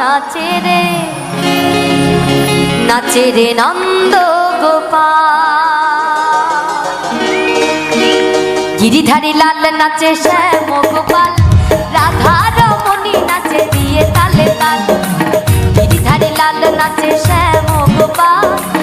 নাচে রে নাচে রে নন্দ গিরিধারী লাল নাচে শ্যাম গোপাল রাধা রমণী নাচে দিয়ে তালে তাল। গিরিধারী লাল নাচে শ্যাম গোপাল।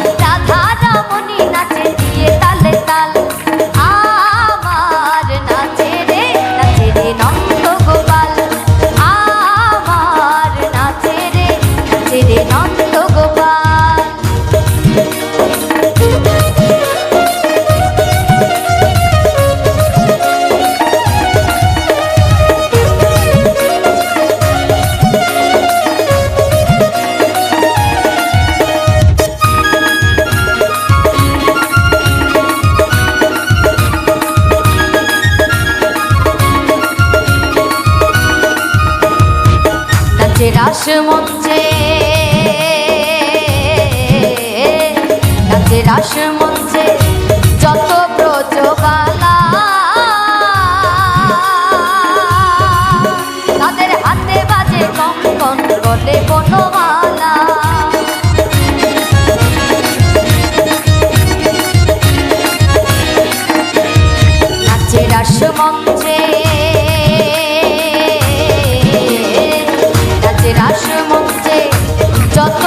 রাস মঞ্চে নাচে রাস মঞ্চে 저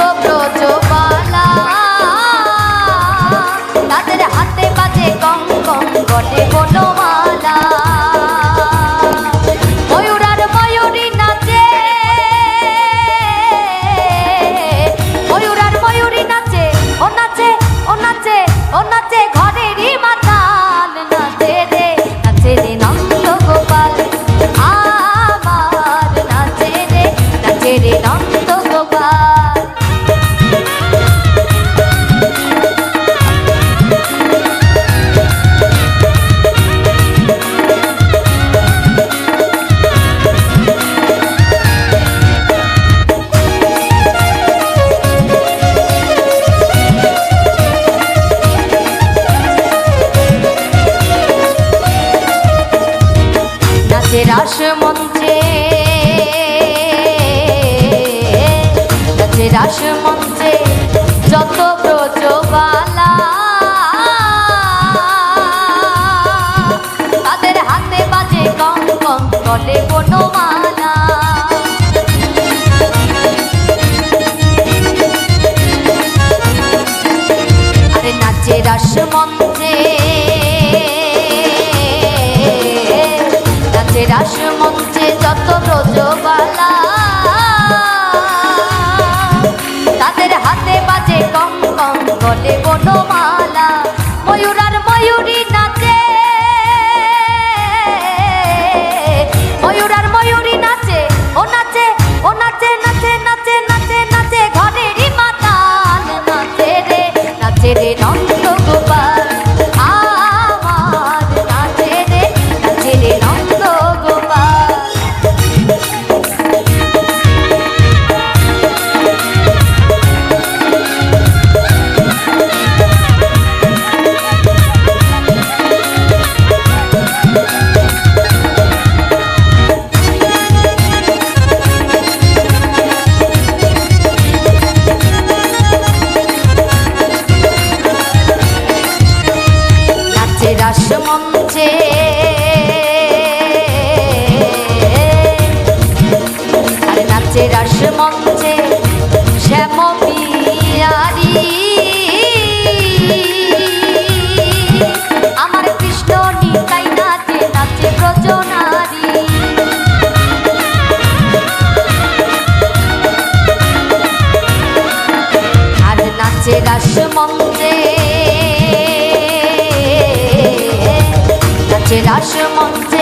দাস মঞ্চে। রাস মঞ্চে যত ব্রজবালা। তাদের হাতে বাজে কম কম কলে গলে বনমালা ময়ূর মন্দে গাছের আশ মন্দে